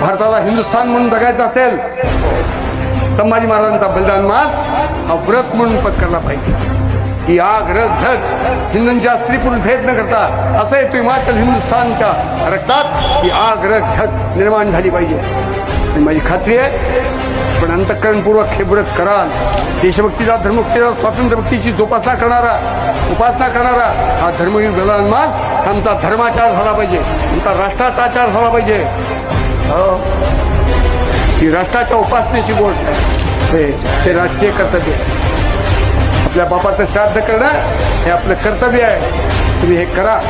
भारताला हिंदुस्थान म्हणून जगायचं असेल संभाजी महाराजांचा बलिदान मास हा व्रत म्हणून पत्करला पाहिजे. ही आग रथ झग हिंदूंच्या स्त्री पुरुष भेद न करता असं येतो हिमाचल हिंदुस्थानच्या रक्तात ही आग रथ झग निर्माण झाली पाहिजे. आणि माझी खात्री आहे पण अंतःकरणपूर्वक हे व्रत कराल देशभक्तीचा धर्मभक्तीचा स्वातंत्र्यभक्तीची जोपासना करणारा उपासना करणारा हा धर्मवीर बलिदान मास आमचा धर्माचार झाला पाहिजे. आमचा राष्ट्राचा आचार झाला पाहिजे. हो. ही राष्ट्राच्या उपासनेची गोष्ट आहे. हे राष्ट्रीय कर्तव्य आहे. आपल्या बापाचं श्राद्ध करणं हे आपलं कर्तव्य आहे. तुम्ही हे करा.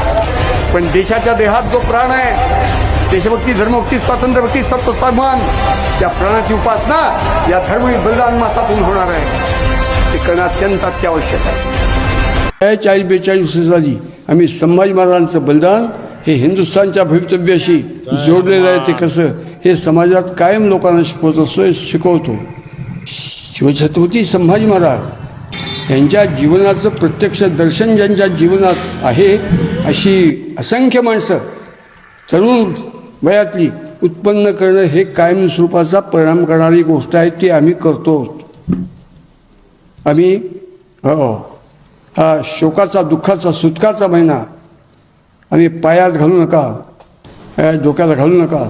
पण देशाच्या देहात जो प्राण आहे देशभक्ती धर्मभक्ती स्वातंत्र्यभक्ती सत्व सन्मान त्या प्राणाची उपासना या धर्मवीर बलिदान मासातून होणार आहे. ते करणं अत्यंत अत्यावश्यक आहे. चाळीस बेचाळीस साली आम्ही संभाजी महाराजांचं बलिदान हे हिंदुस्थानच्या भवितव्याशी जोडलेलं आहे ते कसं? हे समाजात कायम लोकांना शिकवत असतो शिकवतो. शिवछत्रपती संभाजी महाराज यांच्या जीवनाचं प्रत्यक्ष दर्शन ज्यांच्या जीवनात आहे अशी असंख्य माणसं तरुण वयातली उत्पन्न करणं हे कायम स्वरूपाचा परिणाम करणारी गोष्ट आहे ती आम्ही करतो. आम्ही हो हा शोकाचा दुःखाचा सुटकाचा महिना आम्ही पायात घालू नका डोक्याला घालू नका.